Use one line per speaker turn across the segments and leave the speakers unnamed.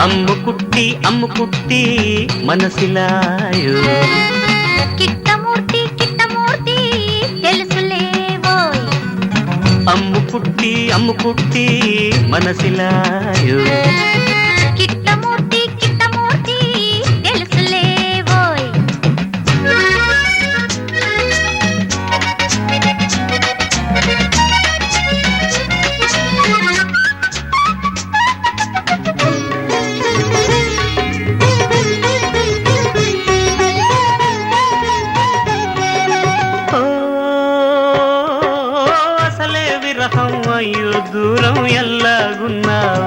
అమ్ము కుట్టి అమ్ము కుట్టి మనసిలాయో.
కిట్టమూర్తి కిట్టమూర్తి తెలుసులేవోయ్.
అసలే విరహం అయ్యో దూరం ఎల్లాగున్నావు.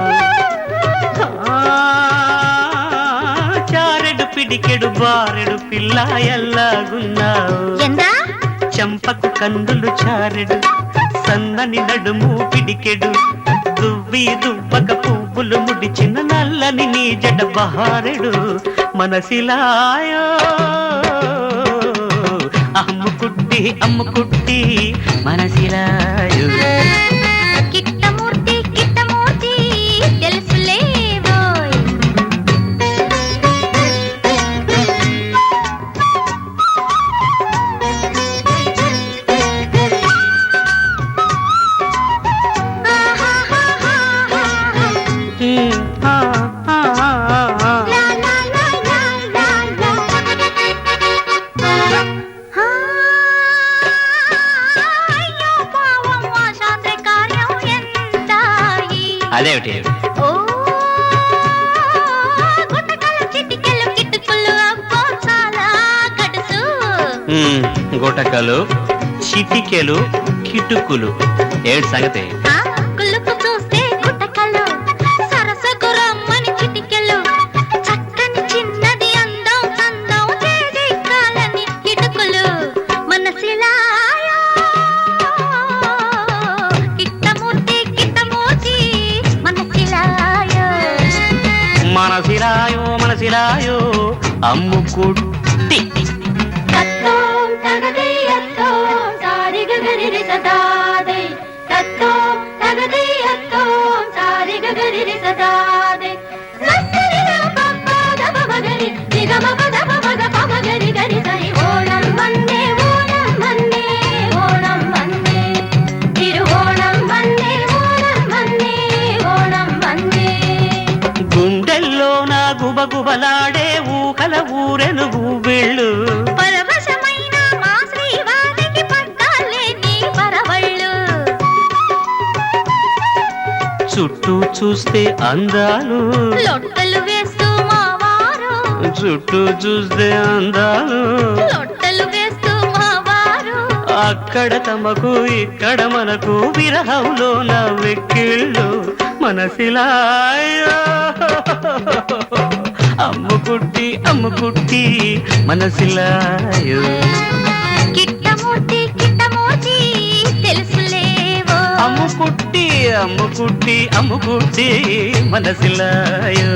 చారెడు పిడికెడు బారెడు పిల్ల ఎల్లాగున్నావు. చెంపకు కందులు చారెడు సన్నని నడుము పిడికెడు దువ్వి దువ్వక పువ్వులు ముడిచిన నల్లని నీ జడ బహారెడు మనసిలాయో అమ్ముకుట్టి అమ్ముకుట్టి మనసిలాయు అదేమిటి?
గుటకలు చిటికెలు కిటుకులు
ఏడు సంగతి? మనసిరాయో మనసిరాయో అమ్ముకుట్టి.
తత్తోం
గుబగుబలాడే ఊకల ఊరెను వీళ్ళు.
పరవశమైన మా శ్రీవారికి పట్టాలే నీ పరవళ్ళు.
చుట్టూ చూస్తే అందాలు.
లొట్టలు వేస్తూ మా వారు.
చుట్టూ చూస్తే అందాలు.
లొట్టలు వేస్తూ మా వారు.
అక్కడ తమకు ఇక్కడ మనకు విరహంలో నా వెక్కిళ్ళు మనసిలాయో. అమ్ముకుట్టి అమ్ముకుట్టి మనసిలాయో
కిట్టమూర్తి కిట్టమూర్తి తెలుసులేవో.
అమ్ముకుట్టి అమ్ముకుట్టి అమ్ముకుట్టి మనసిలాయో